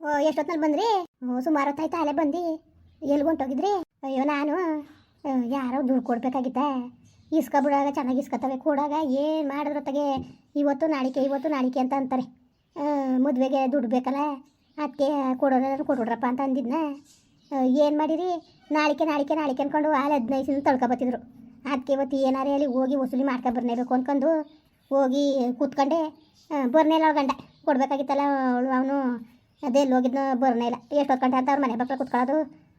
ಓ ಎಷ್ಟೊತ್ತಿನಲ್ಲಿ ಬಂದ್ರಿ? ಸುಮಾರು ಹೊತ್ತಾಯ್ತು, ಅಲ್ಲೇ ಬಂದು. ಎಲ್ಲಿ ಹೊಂಟೋಗಿದ್ರಿ? ಅಯ್ಯೋ, ನಾನು ಯಾರೋ ದುಡ್ಡು ಕೊಡ್ಬೇಕಾಗಿತ್ತ. ಇಸ್ಕೊಬಿಡಾಗ ಚೆನ್ನಾಗಿ ಇಸ್ಕೊತವೆ ಕೊಡಾಗ ಏನು ಮಾಡಿದ್ರ ತಗೆ ಇವತ್ತು ನಾಳಿಕೆ ಇವತ್ತು ನಾಳಿಕೆ ಅಂತ ಅಂತಾರೆ. ಮದುವೆಗೆ ದುಡ್ಡು ಬೇಕಲ್ಲ? ಅದಕ್ಕೆ ಕೊಡೋದಾದ್ರೆ ಕೊಡ್ಬಿಡ್ರಪ್ಪ ಅಂತ ಅಂದಿದ್ನ. ಏನು ಮಾಡಿರಿ? ನಾಳಿಕೆ ನಾಳಿಕೆ ನಾಳಿಕೆ ಅಂದ್ಕೊಂಡು ಅಲ್ಲಿ ಹದಿನೈದು ದಿನ ತಳ್ಕೊಬತ್ತಿದ್ರು ಅದಕ್ಕೆ ಇವತ್ತು ಏನಾರು ಹೇಳಿ ಹೋಗಿ ವಸೂಲಿ ಬರ್ನೇಬೇಕು ಅನ್ಕೊಂಡು ಹೋಗಿ ಕೂತ್ಕೊಂಡೆ. ಬರ್ನೇ ಇಲ್ಲ ಗಂಡ. ಕೊಡಬೇಕಾಗಿತ್ತಲ್ಲ ಅವಳು, ಅವನು ಅದೇ ಎಲ್ಲಿ ಬರ್ನ ಇಲ್ಲ. ಎಷ್ಟು ಗಂಟೆ ಅಂತ ಅವ್ರ ಮನೆ ಬಾಕ್ಲ ಕುತ್ಕೊಳ್ಳೋದು?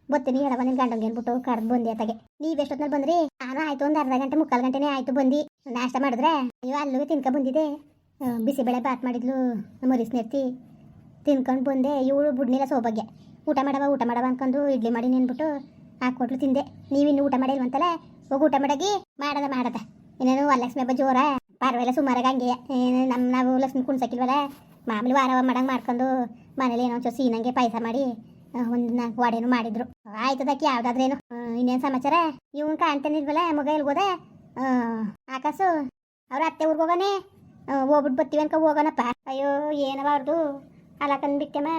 ಬತ್ತೀನಿ ಹೇಳವ ನಿನ್ನ ಗಂಡಂಗೆ ಏನ್ಬಿಟ್ಟು ಕರ್ದು ಬಂದೆ ಅತ್ತಾಗೆ. ನೀವು ಎಷ್ಟೊತ್ತಿನಲ್ಲಿ ಬಂದ್ರಿ? ನಾನು ಆಯ್ತು, ಒಂದು ಅರ್ಧ ಗಂಟೆ, ಮುಕ್ಕಾಲು ಗಂಟೆನೇ ಆಯ್ತು ಬಂದು. ನಾಷ್ಟ ಮಾಡಿದ್ರೆ? ನೀವು ಅಲ್ಲೂ ತಿನ್ಕೊ ಬಂದಿದೆ ಬಿಸಿಬೇಳೆ ಬಾತ್ ಮಾಡಿದ್ಲು ಮರಿ ಸ್ನೇರ್ತಿ ತಿನ್ಕೊಂಡು ಬಂದೆ, ಇವಳು ಬುಡ್ನಿಲ್ಲ ಸೌಭಾಗ್ಯ. ಊಟ ಮಾಡವ ಊಟ ಮಾಡವ ಅನ್ಕೊಂಡು ಇಡ್ಲಿ ಮಾಡಿ ನೆನ್ಬಿಟ್ಟು ಹಾಕ್ಕೊಟ್ಲು ತಿಂದೆ. ನೀವಿನ್ನು ಊಟ ಮಾಡಿಲ್ವಂತಲ್ಲ, ಹೋಗಿ ಊಟ ಮಾಡಗಿ, ಮಾಡದ ಮಾಡದ. ಇನ್ನೇನು ವರಲಕ್ಷ್ಮಿ ಹಬ್ಬ ಜೋರ? ಪರವಾಗಿಲ್ಲ, ಸುಮಾರಾಗ ಹಂಗೆ ನಮ್ಮ ನಾವು ಲಕ್ಷ್ಮಿ ಕುಣ್ಸಕ್ಕಿಲ್ವಲ್ಲ ಮಾಮೂಲಿ ವಾರ ಮಾಡಂಗೆ ಮಾಡ್ಕೊಂಡು ಮನೇಲಿ ಏನೋ ಒಂಚೂರು ಸೀನಂಗೆ ಪಾಯಸ ಮಾಡಿ ಒಂದು ನಾಲ್ಕು ವಡೆನೂ ಮಾಡಿದ್ರು. ಆಯ್ತದಕ್ಕೆ ಯಾವ್ದಾದ್ರೇನು ಇನ್ನೇನು ಸಮಾಚಾರ? ಇವನ್ ಕಾಣ್ತಾನಿದ್ವಲ್ಲ ಮಗ ಎಲ್ಗೋದೆ? ಆಕಾಶು ಅವ್ರ ಅತ್ತೆ ಊರ್ಗೆ ಹೋಗೋನೆ? ಹೋಗ್ಬಿಟ್ಟು ಬರ್ತೀವಿ ಅನ್ಕ, ಹೋಗೋಣಪ್ಪ. ಅಯ್ಯೋ, ಏನವ ಅವ್ರದ್ದು ಅಲಕನ್ ಬಿಟ್ಟೆಮ್ಮ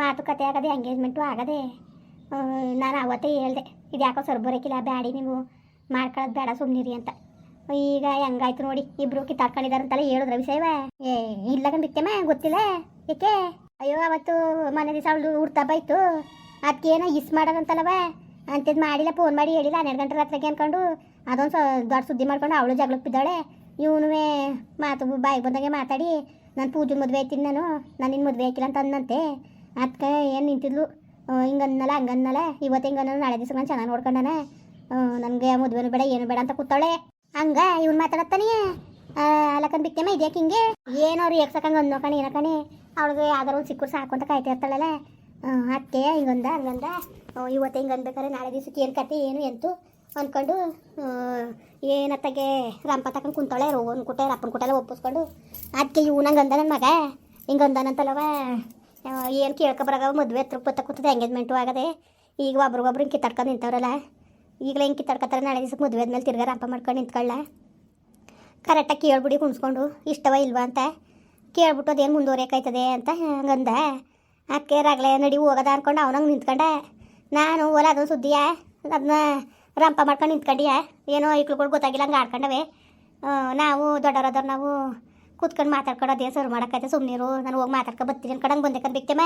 ಮಾತುಕತೆ ಆಗದೆ ಎಂಗೇಜ್ಮೆಂಟು ಆಗದೆ. ನಾನು ಅವತ್ತೇ ಹೇಳ್ದೆ ಇದು ಯಾಕೋ ಸರ್ ಬ್ಯಾಡಿ ನೀವು ಮಾಡ್ಕೊಳ್ಳೋದು ಬೇಡ ಸುಮ್ಮನಿರಿ ಅಂತ. ಈಗ ಹೆಂಗಾಯ್ತು ನೋಡಿ, ಇಬ್ರು ಕಿತ್ತಾಡ್ಕೊಂಡಿದಾರಂತಲ್ಲ ಹೇಳಿದ್ರ ವಿಷಯವ ಏ, ಇಲ್ಲ ಗೊತ್ತಿಲ್ಲ. ಏಕೆ? ಅಯ್ಯೋ, ಅವತ್ತು ಮನೆ ದಿವಸ ಅವಳು ಹುಡ್ತಾ ಬಾಯ್ತು ಏನೋ ಇಸ್ ಮಾಡೋದಂತಲ್ಲವ ಅಂತಿದ್ದು ಮಾಡಿಲ್ಲ ಫೋನ್ ಮಾಡಿ ಹೇಳಿಲ್ಲ. ಹನ್ನೆರಡು ಗಂಟೆ ರಾತ್ರಿಗೆ ಅನ್ಕೊಂಡು ಅದೊಂದು ದೊಡ್ಡ ಸುದ್ದಿ ಮಾಡ್ಕೊಂಡು ಅವಳು ಜಗಳಕ್ಕೆ ಬಿದ್ದಾಳೆ. ಇವನು ಮಾತು ಬಾಯಿಗೆ ಬಂದಂಗೆ ಮಾತಾಡಿ, ನಾನು ಪೂಜೆ ಮದುವೆ ಆಯ್ತೀನಿ ನಾನು. ನಾನು ನಿನ್ನ ಮದುವೆ ಆಯ್ತಿಲ್ಲ ಅಂತ ಅಂದಂತೆ ಅದಕ್ಕೆ ಏನು ನಿಂತಿದ್ಲು? ಹಿಂಗನ್ನಲ್ಲ, ಹಂಗನ್ನಲ್ಲ. ಇವತ್ತು ಹಿಂಗನ್ನ ನಾಳೆ ದಿವಸ ನಾನು ಚೆನ್ನಾಗಿ ನೋಡ್ಕೊಂಡಾನೆ. ನನಗೆ ಮದುವೆನೂ ಬೇಡ, ಏನು ಬೇಡ ಅಂತ ಕೂತಾಳೆ ಹಂಗ ಇವ್ನು ಮಾತಾಡತ್ತಾನೆ. ಅಲಕನ್ ಬಿಟ್ಟೆಮ್ಮ ಇದ್ಯಾಕೆ ಹಿಂಗೆ? ಏನೋ ರೀ ಎಕ್ಸಕ್ಕಂಗೆ ಒಂದು ನೋಕಣಿ ಏನೋ ಕಣಿ ಅವಳಿಗೆ ಯಾವ್ದಾರು ಒಂದು ಸಿಕ್ಕರು ಸಾಕು ಅಂತ ಕಾಯ್ತಾ ಇರ್ತಾಳಲ್ಲ. ಅದಕ್ಕೆ ಹಿಂಗಂದ ಹಂಗಂದ ಇವತ್ತು ಹಿಂಗೆ ಅನ್ಬೇಕಾದ್ರೆ ನಾಳೆ ದಿವಸಕ್ಕೆ ಏನು ಕತೆ, ಏನು ಎಂತು ಅಂದ್ಕೊಂಡು ಏನತ್ತಾಗೆ ರಂಪ ತಕೊಂಡು ಕುಂತಾಳೆ ರೋಗನ್ ಕುಟೆ ರಪ್ಪನ ಕುಟೆಲ್ಲ ಒಪ್ಪಿಸ್ಕೊಂಡು. ಅದಕ್ಕೆ ಇವ್ನಂಗೆ ಅಂದ ನನ್ನ ಮಗ. ಹಿಂಗೆ ಏನು ಏನು ಕೇಳ್ಕೊಬರಾಗ ಮದುವೆ ಹತ್ರ ಕೂತದೆ ಎಂಗೇಜ್ಮೆಂಟು ಆಗದೆ. ಈಗ ಒಬ್ರಿಗೊಬ್ರು ಹಿಂಗೆ ಕಿತ್ತಾಡ್ಕೊಂಡು ನಿಂತವ್ರಲ್ಲ. ಈಗಲೇ ಹಿಂಗೆ ಕಿತ್ತಾಡ್ಕೊತಾರೆ? ನಾಳೆ ದಿವ್ಸಕ್ಕೆ ಮದುವೆ ಆದ್ಮೇಲೆ ತಿರ್ಗಾ ರಂಪ ಮಾಡ್ಕೊಂಡು ನಿಂತ್ಕೊಳ್ಳ ಕರೆಕ್ಟಾಗಿ ಕೇಳ್ಬಿಡಿ ಕುಣಿಸ್ಕೊಂಡು ಇಷ್ಟವ ಇಲ್ವಾ ಅಂತ. ಕೇಳ್ಬಿಟ್ಟು ಅದೇನು ಮುಂದುವರಿಯಕಾಯ್ತದೆ ಅಂತ ಹಂಗಂದ. ಆ ಕೇರಾಗ್ಲೇ ನಡಿ ಹೋಗದ ಅಂದ್ಕೊಂಡು ಅವನಂಗೆ ನಿಂತ್ಕೊಂಡ. ನಾನು ಓಲ ಅದೊಂದು ಸುದ್ದಿಯ? ಅದನ್ನ ರಂಪ ಮಾಡ್ಕೊಂಡು ನಿಂತ್ಕೊಂಡಿಯ? ಏನೋ ಇಕ್ಳುಗಳು ಗೊತ್ತಾಗಿಲ್ಲ, ಹಂಗೆ ಆಡ್ಕೊಂಡವೆ. ನಾವು ದೊಡ್ಡವರಾದವ್ರು ನಾವು ಕೂತ್ಕೊಂಡು ಮಾತಾಡ್ಕೊಂಡು ಅದೇನು ಸರ್ ಮಾಡೋಕ್ಕೈತೆ ಸುಮ್ಮನಿರು ನಾನು ಹೋಗಿ ಮಾತಾಡ್ಕೊಂಡು ಬರ್ತೀನಿ ಅನ್ಕೊಂಡಂಗೆ ಬಂದೆ ಕಣ್ ಬಿಕ್ತೆಮ್ಮ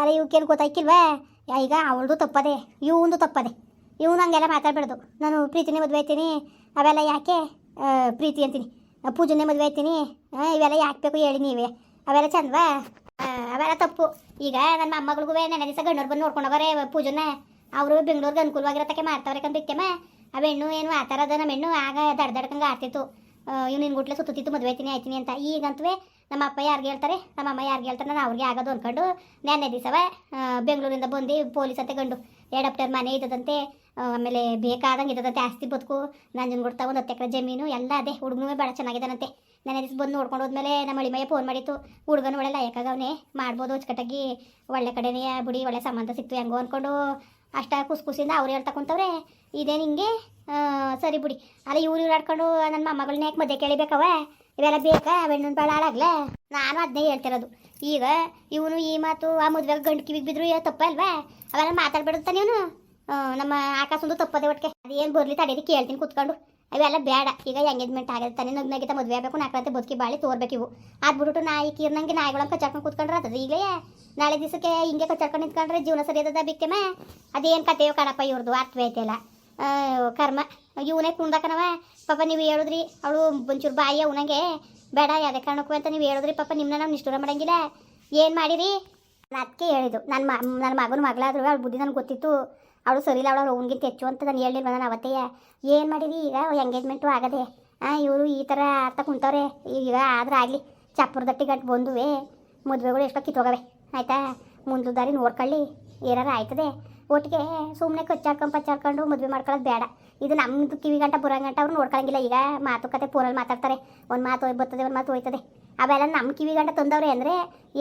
ಅದೇ ಇವಕ್ಕೇನು ಗೊತ್ತಾಯ್ಕಿಲ್ವಾ? ಈಗ ಅವಳದು ತಪ್ಪದೆ ಇವಂದು ತಪ್ಪದೆ. ಇವನು ಹಂಗೆಲ್ಲ ಮಾತಾಡ್ಬಾರ್ದು. ನಾನು ಪ್ರೀತಿನೇ ಮದುವೆ ಆಯ್ತೀನಿ. ಅವೆಲ್ಲ ಯಾಕೆ? ಪ್ರೀತಿ ಅಂತೀನಿ. ಪೂಜೆನೇ ಮದುವೆ ಆಯ್ತೀನಿ. ಇವೆಲ್ಲ ಯಾಕೆ ಬೇಕು ಹೇಳಿ ನೀವೇ. ಅವೆಲ್ಲ ಚಂದವಾ? ಅವೆಲ್ಲ ತಪ್ಪು. ಈಗ ನನ್ನ ಮೊಮ್ಮಗಳಿಗೂ ನೆನೆ ದಿವಸ ಗಂಡವ್ರು ಬಂದು ನೋಡ್ಕೊಂಡು ಹೋಗೋರೆ ಪೂಜೆನ. ಅವರು ಬೆಂಗಳೂರಿಗೆ ಅನುಕೂಲವಾಗಿರತ್ತಕ್ಕೆ ಮಾಡ್ತಾವ್ರೆ ಕಂದ್ ಬಿಕ್ಕೆಮ್ಮ ಆ ಹೆಣ್ಣು ಏನು ಆ ಥರದ ನಮ್ಮ ಹೆಣ್ಣು ಆಗ ದಡ್ದಡ್ಕಂಗೆ ಆಡ್ತಿತ್ತು. ಇವ್ ನಿನ್ನ ಗುಟ್ಲೆ ಸುತ್ತಿತ್ತು ಮದುವೆ ಆಯ್ತೀನಿ ಆಯ್ತೀನಿ ಅಂತ. ಈಗಂತೂ ನಮ್ಮ ಅಪ್ಪ ಯಾರಿಗೆ ಹೇಳ್ತಾರೆ? ನಮ್ಮ ಅಮ್ಮ ಯಾರಿಗೆ ಹೇಳ್ತಾರೆ ನಾನು ಅವ್ರಿಗೆ ಆಗೋದು ಅಂದ್ಕೊಂಡು ನೆನ್ನೆ ದಿವಸವ ಬೆಂಗಳೂರಿಂದ ಬಂದು ಪೊಲೀಸ್ ಅಂತ ಗಂಡು ಎಡಪ್ಟರ್ ಮನೆ ಇದ್ದದಂತೆ ಆಮೇಲೆ ಬೇಕಾದಂಗೆ ಇದ್ದದಂತೆ ಆಸ್ತಿ ಬದುಕು ನಂಜನ್ ಕೊಡ್ತಾ ಒಂದು ಹತ್ತು ಎಕರೆ ಜಮೀನು, ಎಲ್ಲ ಅದೇ. ಹುಡುಗನೂ ಭಾಳ ಚೆನ್ನಾಗಿದ್ದಾನಂತೆ. ನಾನು ದಿವಸ ಬಂದು ನೋಡ್ಕೊಂಡು ಹೋದ್ಮೇಲೆ ನಮ್ಮ ಅಳಿಮಯ್ಯ ಫೋನ್ ಮಾಡಿತ್ತು. ಹುಡುಗನ ಒಳ್ಳೆ ಲಾಯಕಾಗವನೇ ಮಾಡ್ಬೋದು, ಅಚ್ಚುಕಟ್ಟಾಗಿ. ಒಳ್ಳೆ ಕಡೆನೇ ಬಿಡಿ, ಒಳ್ಳೆ ಸಂಬಂಧ ಸಿಕ್ತು ಹೆಂಗೋ ಅಂದ್ಕೊಂಡು ಅಷ್ಟ ಕುಸ್ ಕುಸಿಯಿಂದ ಅವ್ರು ಹೇಳ್ತಾ ಕುಂತವ್ರೆ, ಇದೇ ನಿಂಗೆ? ಸರಿ ಬಿಡಿ. ಅಲ್ಲ ಇವ್ರು ಇವ್ರು ಆಡ್ಕೊಂಡು, ನನ್ನ ಮೊಮ್ಮಗಳನ್ನ ಯಾಕೆ ಮದುವೆ ಕೇಳಿಬೇಕವ ಇವೆಲ್ಲ ಬೇಕಾ? ಬೆಣ್ಣನ್ ಭಾಳ ಹಾಳಾಗ್ಲೆ? ನಾನು ಅದನ್ನೇ ಹೇಳ್ತಿರೋದು. ಈಗ ಇವನು ಈ ಮಾತು ಆ ಮದುವೆಗೆ ಗಂಡು ಕಿವಿಗೆ ಬಿದ್ರು ತಪ್ಪ ಅಲ್ವಾ ಅವೆಲ್ಲ ಮಾತಾಡ್ಬಿಡುತ್ತ ನೀನು ನಮ್ಮ ಆಕಾಶಂದು ತಪ್ಪದೆ ಒಟ್ಟಿಗೆ ಅದೇನು ಬರಲಿ ತಡೆಯದಿ ಕೇಳ್ತೀನಿ ಕೂತ್ಕೊಂಡು. ಅವೆಲ್ಲ ಬೇಡ ಈಗ ಎಂಗೇಜ್ಮೆಂಟ್ ಆಗಿದೆ ತಾನೇ ನಗ್ನಗಿತ ಮದುವೆ ಆಗಬೇಕು ನಾಲ್ಕರಂತೆ ಬದುಕಿ ಬಾಳಿ ತೋರ್ಬೇಕು ಇವು. ಅದು ಬಿಟ್ಬಿಟ್ಟು ನಾಯಿ ಕೀರ್ನಂಗೆ ನಾಯಿಗಳನ್ನ ಕಚ್ಚಾಡ್ಕೊಂಡು ಕುತ್ಕೊಂಡ್ರೆ ಅದು ಈಗಲೇ ನಾಳೆ ದಿವಸಕ್ಕೆ ಹಿಂಗೆ ಕಚ್ಚಾಡ್ಕೊಂಡು ನಿಂತ್ಕೊಂಡ್ರೆ ಜೀವನ ಸರಿ ಅದ ಅದೇನು ಕತೆಯೋ ಕಣಪ್ಪ ಇವ್ರದ್ದು ಅರ್ಥವೇ ಐತೆಲ್ಲ ಕರ್ಮ. ಇವನೇ ಕುಂದಾಕನವ ಪಾಪ ನೀವು ಹೇಳಿದ್ರಿ, ಅವಳು ಒಂಚೂರು ಬಾಯಿ ಅವನಂಗೆ. ಬೇಡ, ಯಾವುದೇ ಕಾರಣಕ್ಕೂ ಅಂತ ನೀವು ಹೇಳಿದ್ರಿ, ಪಾಪ ನಿಮ್ಮನ್ನ ನಾವು ನಿಷ್ಠೂರ ಮಾಡಂಗಿಲ್ಲ. ಏನು ಮಾಡಿರಿ? ಅದಕ್ಕೆ ಹೇಳಿದ್ದು. ನನ್ನ ಮ ನನ್ನ ಮಗನ ಮಗಳಾದ್ರೂ, ಅವ್ಳ ಬುದ್ಧಿ ನನಗೆ ಗೊತ್ತಿತ್ತು. ಅವಳು ಸರಿ ಇಲ್ಲ ಅವಳು ಅವ್ನಿಗಿಂತ ಹೆಚ್ಚು ಅಂತ ನಾನು ಹೇಳಿಲ್ವ ನಾನು ಅವತ್ತೇ. ಏನು ಮಾಡಿರಿ ಈಗ? ಎಂಗೇಜ್ಮೆಂಟು ಆಗದೆ. ಹಾಂ ಇವರು ಈ ಥರ ಅರ್ಥ ಕುಂತವ್ರೆ. ಈಗ ಆದ್ರೆ ಆಗಲಿ ಚಪ್ಪರದಟ್ಟಿ ಗಂಟು ಬಂದುವೆ. ಮದುವೆಗಳು ಎಷ್ಟೋ ಕಿತ್ತೋಗವೆ ಆಯಿತಾ? ಮುಂದೆ ದಾರಿ ನೋಡ್ಕೊಳ್ಳಿ. ಏನಾರು ಆಯ್ತದೆ? ಒಟ್ಟಿಗೆ ಸುಮ್ಮನೆ ಕಚ್ಚಾಡ್ಕೊಂಡು ಪಚ್ಚಾಡ್ಕೊಂಡು ಮದುವೆ ಮಾಡ್ಕೊಳ್ಳೋದು ಬೇಡ. ಇದು ನಮ್ಮದು ಕಿವಿ ಗಂಟ ಬರೋಂಗಂಟ ಅವ್ರು ನೋಡ್ಕೊಳಂಗಿಲ್ಲ. ಈಗ ಮಾತುಕತೆ ಫೋನಲ್ಲಿ ಮಾತಾಡ್ತಾರೆ. ಒಂದು ಮಾತು ಬರ್ತದೆ, ಒಂದು ಮಾತು ಹೋಯ್ತದೆ. ಅವೆಲ್ಲ ನಮ್ಮ ಕಿವಿ ಗಂಟ ತಂದವ್ರೆ ಅಂದರೆ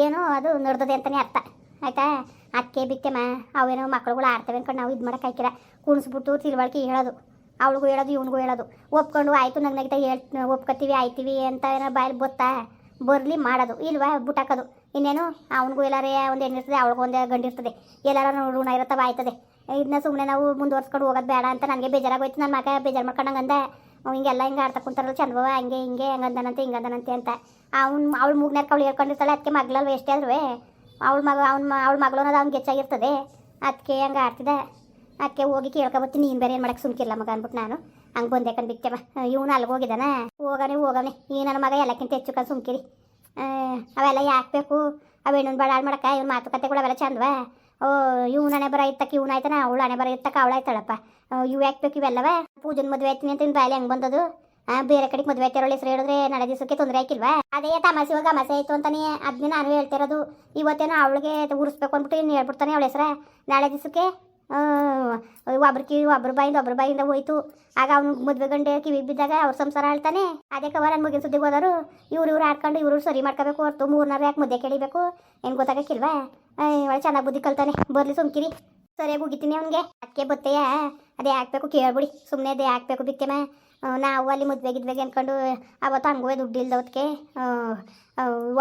ಏನೋ ಅದು ನಡ್ದದೆ ಅಂತಲೇ ಅರ್ಥ. ಆಯಿತಾ? ಅಕ್ಕೆ ಮಾ ಅವೇನೋ ಮಕ್ಳುಗಳು ಆಡ್ತವೆ ಅನ್ಕೊಂಡು ನಾವು ಇದು ಮಾಡೋಕೆ ಹಾಕಿರ ಕುಣಿಸ್ಬಿಟ್ಟು ತಿಳುವಳಿಕೆ ಹೇಳೋದು. ಅವಳಿಗೂ ಹೇಳೋದು, ಇವನಿಗೂ ಹೇಳೋದು. ಒಪ್ಕೊಂಡು, ಆಯಿತು, ನಂಗೆ ನಗಿತ ಹೇಳ್ ಒಪ್ಕೊತೀವಿ ಆಯ್ತೀವಿ ಅಂತ ಏನೋ ಬಾಯಲ್ಲಿ ಗೊತ್ತಾ ಬರಲಿ ಮಾಡೋದು. ಇಲ್ವಾ ಬುಟ್ಟಾಕೋದು ಇನ್ನೇನು, ಅವನಿಗೂ ಎಲ್ಲಾರೇ ಒಂದು ಹೆಣ್ಣು ಇರ್ತದೆ, ಅವಳಿಗೂ ಒಂದು ಗಂಡು ಇರ್ತದೆ. ಎಲ್ಲಾರ ಋಣ ಇರುತ್ತವೆ ಆಯ್ತದೆ ಇದನ್ನ ಸುಮ್ಮನೆ ನಾವು ಮುಂದುವರ್ಸ್ಕೊಂಡು ಹೋಗೋದು ಬೇಡ ಅಂತ ನನಗೆ ಬೇಜಾರಾಗೋಯ್ತು. ನನ್ನ ಮಗ ಬೇಜಾರು ಮಾಡ್ಕೊಂಡು ಹಂಗಂದ ಹಿಂಗೆಲ್ಲ ಹಿಂಗೆ ಆಡ್ತಾ ಕುಂತಾರಲ್ಲ ಚಂದ್ರವ ಹಂಗೆ ಹಿಂಗೆ, ಹಂಗಂದನಂತೆ, ಹಿಂಗಂದನಂತೆ ಅಂತ. ಅವ್ನು, ಅವಳು ಮೂಗ್ನಾರ್ಕ ಅವಳು ಹೇಳ್ಕೊಂಡಿರ್ತಾಳೆ ಅದಕ್ಕೆ ಮಗ್ಳಲ್ವ ಎಷ್ಟೇ ಆದ್ರೂ ಅವಳ ಮಗ, ಅವ್ನ ಅವಳ ಮಗಳು ಅನ್ನೋದು ಅವ್ನಿಗೆ ಹೆಚ್ಚಾಗಿರ್ತದೆ. ಅದಕ್ಕೆ ಹಂಗೆ ಆಡ್ತಿದ್ದೆ. ಅದಕ್ಕೆ ಹೋಗಿ ಕೇಳ್ಕೊಬತ್ತಿ, ನೀನು ಬೇರೆ ಏನು ಮಾಡಕ್ಕೆ ಸುಮ್ಕಿಲ್ಲ ಮಗ ಅಂದ್ಬಿಟ್ಟು ನಾನು. ಹಂಗೆ ಬಂದೆ ಕಣ್ ಬಿಟ್ಟೆಮ್ಮ ಇವನು ಅಲ್ಲಿಗೆ ಹೋಗಿದ್ದಾನೆ ಹೋಗನೆ ಹೋಗವನೆ. ಈ ನನ್ನ ಮಗ ಎಲ್ಲಕ್ಕಿಂತ ಹೆಚ್ಚು ಕಣ್ ಸುಮ್ಕಿರಿ. ಅವೆಲ್ಲ ಯಾಕೆ ಬೇಕು? ಅವ ಇನ್ನೊಂದು ಬೇಡ ಹಾಳು ಮಾಡಕ್ಕ ಇವ್ನ ಕೂಡ ಅವೆಲ್ಲ ಚಂದವ ಓ, ಇವ್ನ ಹಣೆ ಬರ ಇತ್ತಕ್ಕೆ ಇವ್ನ ಆಯ್ತಾನ? ಅವಳು ಹಣೆ ಬರ ಇತ್ತಕ್ಕ ಅವಳು ಆಯ್ತಾಳಪ್ಪ. ಇವು ಯಾಕೆ ಬೇಕು ಇವೆಲ್ಲವ? ಪೂಜನ್ ಮದುವೆ ಆಯ್ತೀನಿ ಅಂತ ಇನ್ನು ಬಾಯಲ್ಲಿ ಹೆಂಗೆ ಬಂದದು? ಬೇರೆ ಕಡೆಗೆ ಮದುವೆ ಆಯ್ತಾರ ಹೆಸರು ಹೇಳಿದ್ರೆ ನಾಳೆ ದಿವಸಕ್ಕೆ ತೊಂದರೆ ಆಕಿಲ್ವಾ ಅದೇ ತಮಾಸೆ ಇವಾಗ, ಮಸೆ ಆಯ್ತು ಅಂತಾನೆ ಅದನ್ನೇ ನಾನು ಹೇಳ್ತಿರೋದು ಇವತ್ತೇನೋ ಅವಳಿಗೆ ಉರಿಸ್ಬೇಕು ಅಂದ್ಬಿಟ್ಟು ಇನ್ನು ಹೇಳ್ಬಿಡ್ತಾನೆ ಅವಳ ಹೆಸರ. ನಾಳೆ ದಿವಸಕ್ಕೆ ಒಬ್ರ ಕಿವಿ ಒಬ್ರ ಬಾಯಿಂದ ಒಬ್ರ ಬಾಯಿಂದ ಹೋಯ್ತು. ಆಗ ಅವ್ನು ಮದುವೆ ಗಂಡೆ ಕಿವಿಗೆ ಬಿದ್ದಾಗ ಅವ್ರ ಸಂಸಾರ ಹೇಳ್ತಾನೆ ಅದೇ ಕವ ಮುಗಿನ ಸುದ್ದಿಗೆ ಹೋದರು ಇವ್ರು ಇವ್ರು ಆಡ್ಕೊಂಡು ಇವ್ರು ಸರಿ ಮಾಡ್ಕೋಬೇಕು, ಹೊರ್ತು ಮೂರ್ನಾರು ಯಾಕೆ ಮುದ್ದೆ ಕೇಳಿಬೇಕು? ಏನು ಗೊತ್ತಾಗಕ್ಕಿಲ್ವಾ? ಒಳ್ಳೆ ಚೆನ್ನಾಗಿ ಬುದ್ಧಿ ಕಲ್ತಾನೆ. ಬರ್ಲಿ ಸುಮ್ಕಿರಿ. ಸರಿಯಾಗಿ ಉಗಿತೀನಿ ಅವ್ನಿಗೆ. ಅದಕ್ಕೆ ಬತ್ತೆಯ? ಅದೇ ಹಾಕ್ಬೇಕು, ಕೇಳ್ಬಿಡಿ. ಸುಮ್ಮನೆ ಅದೇ ಹಾಕ್ಬೇಕು ಬಿತ್ತೆಮ ನಾವು ಅಲ್ಲಿ ಮದುವೆ ಗಿದ್ವೆಗೆ ಅಂದ್ಕೊಂಡು ಅವತ್ತು ಹಂಗುವೆ ದುಡ್ಡು ಇಲ್ದವತ್ತಿಗೆ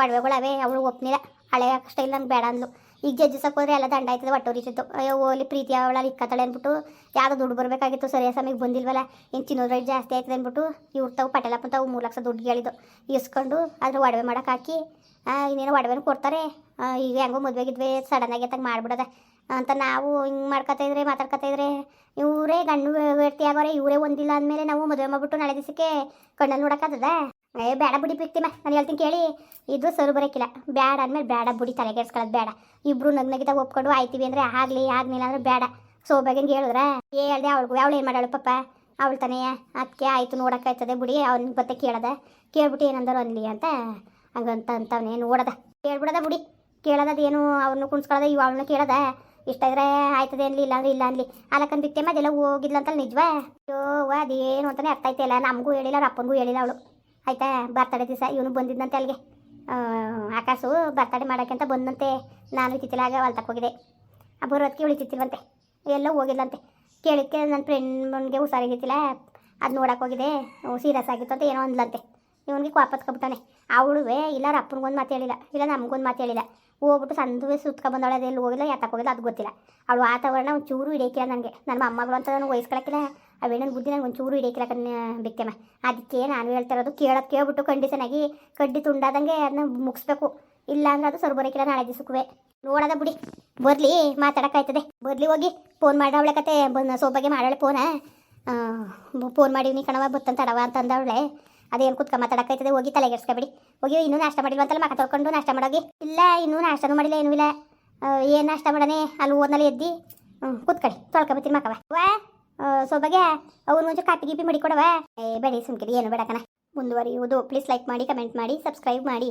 ಒಡವೆಗಳವೆ, ಅವಳು ಒಪ್ಪನಿಲ್ಲ ಹಳೆ ಇಲ್ಲ ನಂಗೆ ಬೇಡ ಅಂದ್ಲು. ಈಗ ಜಜ್ಜಿಸಕ್ಕೆ ಹೋದ್ರೆ ಎಲ್ಲ ದಂಡ ಆಯ್ತದೆ, ಒಟ್ಟು ಉರಿತಿತ್ತು ಅಯ್ಯೋ ಓಲಿ ಪ್ರೀತಿ ಅವಳ ಇಕ್ಕತ್ತಾಳೆ ಅಂದ್ಬಿಟ್ಟು ಯಾರು ದುಡ್ಡು ಬರಬೇಕಾಗಿತ್ತು ಸರಿಯಾದ ಸಮಯಕ್ಕೆ ಬಂದಿಲ್ವಲ್ಲ ಇನ್ನು ತಿನ್ನೋದು ರೇಟ್ ಜಾಸ್ತಿ ಆಯ್ತದೆ ಅಂದ್ಬಿಟ್ಟು, ಇವ್ರು ತಾವು ಪಟೇಲಪ್ಪ ತಾವು ಮೂರು ಲಕ್ಷ ದುಡ್ಡು ಹೇಳಿದ್ದು. ಇಸ್ಕೊಂಡು ಅದ್ರ ಒಡವೆ ಮಾಡೋಕೆ ಹಾಕಿ ಇನ್ನೇನು ಒಡವೆನೂ ಕೊಡ್ತಾರೆ. ಈಗ ಹೆಂಗೋ ಮದುವೆ ಗಿದ್ವೆ ಸಡನ್ನಾಗಿ ಅಂತ ಮಾಡ್ಬಿಡೋದೆ. ಅಂತ ನಾವು ಹಿಂಗೆ ಮಾಡ್ಕೊತಾ ಇದ್ರೆ, ಮಾತಾಡ್ಕೊತಾ ಇದ್ರೆ, ಇವರೇ ಗಂಡು ವ್ಯಕ್ತಿ ಆಗೋರೆ, ಇವರೇ ಒಂದಿಲ್ಲ ಅಂದಮೇಲೆ ನಾವು ಮದುವೆ ಮಾಡ್ಬಿಟ್ಟು ನಾಳೆ ದಿವಸಕ್ಕೆ ಕಣ್ಣಲ್ಲಿ ನೋಡೋಕ್ಕಾಗದ ಏ ಬೇಡ ಬಿಡಿ ಬಿಡ್ತೀಮ ನಾನು ಹೇಳ್ತೀನಿ ಕೇಳಿ. ಇದು ಸರು ಬರೋಕ್ಕಿಲ್ಲ ಬೇಡ ಅಂದಮೇಲೆ ಬೇಡ ಬುಡಿ ತಲೆಗೆಡ್ಸ್ಕೊಳ್ಳೋದು ಬೇಡ ಇಬ್ರು ನಗ್ನಗಿದಾಗ ಒಪ್ಕೊಂಡು ಆಯ್ತೀವಿ ಅಂದರೆ ಆಗಲಿ, ಆಗ್ಲಿಲ್ಲ ಅಂದ್ರೆ ಬೇಡ ಸೋಬಾಗಿಂಗೆ ಹೇಳಿದ್ರೆ? ಹೇಳ್ದೆ ಅವಳಿಗೂ. ಅವಳು ಏನು ಮಾಡಾಳು ಪಾಪ? ಅವಳು ತಾನೇ. ಅದಕ್ಕೆ ಆಯಿತು ನೋಡೋಕ್ಕಾಯ್ತದೆ ಬಿಡಿ. ಅವ್ನಿಗೆ ಬತ್ತೆ ಕೇಳದ. ಕೇಳ್ಬಿಟ್ಟು ಏನಂದರು ಅನ್ಲಿ ಅಂತ ಹಂಗಂತ ಅಂತವನೇ ನೋಡದ. ಕೇಳ್ಬಿಡದ ಬಿಡಿ. ಕೇಳೋದೇನು ಅವ್ರನ್ನ ಕುಣ್ಸ್ಕೊಳ್ಳೋದ ಇವ್ ಅವಳನ್ನ ಕೇಳದ. ಇಷ್ಟ ಇದ್ರೆ ಆಯ್ತದೆ ಅನ್ಲಿ ಇಲ್ಲ ಅಂದ್ರೆ ಇಲ್ಲ ಅನ್ಲಿ. ಅಲಕ್ಕನ್ ಬಿಟ್ಟೆ ಅದೆಲ್ಲ ಹೋಗಿದ್ಲ ಅಂತ ನಿಜವಾ? ಅಯ್ಯೋ, ಅದೇನು ಅಂತಾನೆ ಅರ್ಥ ಆಯ್ತಿಲ್ಲ ನಮಗೂ ಹೇಳಿಲ್ಲ, ಅವ್ರ ಅಪ್ಪನಿಗೂ ಹೇಳಿಲ್ಲ ಅವಳು. ಆಯ್ತಾ? ಬರ್ತಡೆ ದಿವಸ ಇವನು ಬಂದಿದ್ದಂತೆ ಅಲ್ಲಿಗೆ. ಆಕಾಶು ಬರ್ತಡೇ ಮಾಡೋಕ್ಕೆ ಅಂತ ಬಂದಂತೆ ನಾನು ಇತ್ತಿತ್ತಿಲಾಗ ಹೊಲ್ತಕ್ಕೆ ಹೋಗಿದೆ ಆ ಬರೋದಕ್ಕೆ ಉಳಿತಿತ್ತಿಲ್ವಂತೆ ಎಲ್ಲ ಹೋಗಿಲ್ಲಂತೆ ಕೇಳಿದ್ಕೆ ನನ್ನ ಫ್ರೆಂಡ್ಗೆ ಹುಷಾರಾಗಿದ್ದಿಲ್ಲ ಅದು ನೋಡಕ್ಕೆ ಹೋಗಿದೆ ಸೀರಿಯಸ್ ಆಗಿತ್ತು ಅಂತ ಏನೋ ಅಂದ್ಲಂತೆ. ಇವನಿಗೆ ವಾಪಸ್ಕೊಬಿಟ್ಟಾನೆ ಅವಳುವೆ ಇಲ್ಲ ಅಪ್ಪನಿಗೊಂದು ಮಾತು ಹೇಳಿಲ್ಲ. ಇಲ್ಲ, ನಮಗೊಂದು ಮಾತು ಹೇಳಿಲ್ಲ. ಹೋಗ್ಬಿಟ್ಟು ಸಂದುವೆ ಸುತ್ತಕ ಬಂದವಳೆ ಎಲ್ಲಿ ಹೋಗಿಲ್ಲ ಯಾತಕ್ಕೆ ಹೋಗಿಲ್ಲ ಅದು ಗೊತ್ತಿಲ್ಲ. ಅವಳು ವಾತಾವರಣ ಚೂರು ಹಿಡಿಯಕ್ಕಿಲ್ಲ ನನಗೆ ನನ್ನ ಮೊಮ್ಮಗಳು ಅಂತ ನನಗೆ ವಹಿಸ್ಕೊಳಕ್ಕಿಲ್ಲ ಅವೇನನ ಬುದ್ಧಿ ನನಗೆ ಚೂರು ಹಿಡಿಯಕ್ಕಿಲ್ಲ ಕಣ್ಣು ಬಿಕ್ಕೆಮ್ಮ ಅದಕ್ಕೆ ನಾನು ಹೇಳ್ತಾ ಇರೋದು ಕೇಳೋದು ಕೇಳ್ಬಿಟ್ಟು ಕಂಡೀಷನ್ ಆಗಿ ಕಡ್ಡಿ ತುಂಡಾದಂಗೆ ಅದನ್ನ ಮುಗಿಸ್ಬೇಕು. ಇಲ್ಲ ಅಂದ್ರೆ ಅದು ಸರ್ ನಾಳೆ ದಿವಸಕ್ಕೂ ನೋಡೋದ ಬಿಡಿ. ಬರಲಿ, ಮಾತಾಡೋಕ್ಕಾಯ್ತದೆ. ಬರಲಿ, ಹೋಗಿ. ಫೋನ್ ಮಾಡವಳೆ ಕತೆ. ಸೋಬಾಗೆ ಮಾಡೋಳೆ ಫೋನ. ಫೋನ್ ಮಾಡಿವ್ನಿ ಕಣವ ಬತ್ತಂತ ತಡವ ಅಂತ ಅಂದವಳೆ ಅದೇನು ಕುತ್ಕ ಮಾತಾಡಕ್ಕಾಯ್ತದೆ ಹೋಗಿ ತಲೆಗೆಡ್ಸ್ಕೊಬೇಡಿ. ಹೋಗಿ ಇನ್ನೂ ನಾಷ್ಟ ಮಾಡಿಲ್ವ ಅಂತಲ್ಲ ಮಕ್ಕ ತೊಳ್ಕೊಂಡು ನಾಷ್ಟ ಮಾಡೋಗಿ ಇಲ್ಲ, ಇನ್ನೂ ನಾಷ್ಟನೂ ಮಾಡಿಲ್ಲ, ಏನೂ ಇಲ್ಲ. ಏನು ನಾಷ್ಟ ಮಾಡನೆ ಅಲ್ಲಿ ಓದ್ನಲ್ಲಿ ಎದ್ದು. ಕುತ್ಕಡಿ ತೊಳ್ಕೊಬತ್ತೀನಿ ಮಕ್ಕವ ವಾ ಸೊಬಗೆ ಅವ್ನು ಒಂಚೂರು ಕಾಪಿ ಗೀಪಿ ಮಾಡಿ ಕೊಡವ ಏ, ಬೇಡಿ, ಸುಮ್ಕಿರಿ, ಏನು ಬೇಡಕನ ಮುಂದುವರಿಯುವುದು, ಪ್ಲೀಸ್ ಲೈಕ್ ಮಾಡಿ ಕಮೆಂಟ್ ಮಾಡಿ ಸಬ್ಸ್ಕ್ರೈಬ್ ಮಾಡಿ.